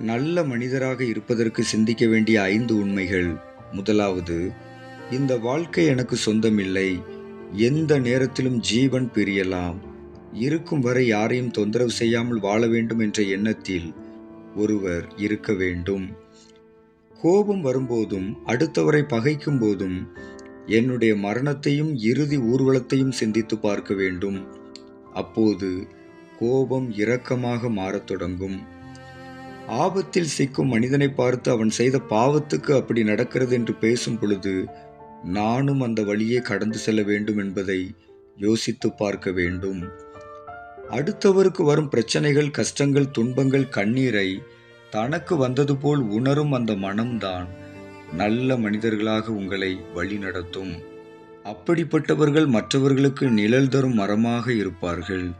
நல்ல மனிதராக இருப்பதற்கு சிந்திக்க வேண்டிய ஐந்து உண்மைகள். முதலாவது இந்த வாழ்க்கை எனக்கு சொந்தமில்லை. எந்த நேரத்திலும் ஜீவன் பிரியலாம். இருக்கும் வரை யாரையும் தொந்தரவு செய்யாமல் வாழ வேண்டும் என்ற எண்ணத்தில் ஒருவர் இருக்க வேண்டும். கோபம் வரும்போதும் அடுத்தவரை பகைக்கும் போதும் என்னுடைய மரணத்தையும் இறுதி ஊர்வலத்தையும் சிந்தித்து பார்க்க வேண்டும். அப்போது கோபம் இரக்கமாக மாறத் தொடங்கும். ஆபத்தில் சிக்கும் மனிதனை பார்த்து அவன் செய்த பாவத்துக்கு அப்படி நடக்கிறது என்று பேசும் பொழுது நானும் அந்த வழியே கடந்து செல்ல வேண்டும் என்பதை யோசித்து பார்க்க வேண்டும். அடுத்தவருக்கு வரும் பிரச்சனைகள் கஷ்டங்கள் துன்பங்கள் கண்ணீரை தனக்கு வந்தது போல் உணரும் அந்த மனம்தான் நல்ல மனிதர்களாக உங்களை வழிநடத்தும். அப்படிப்பட்டவர்கள் மற்றவர்களுக்கு நிழல் தரும் மரமாக இருப்பார்கள்.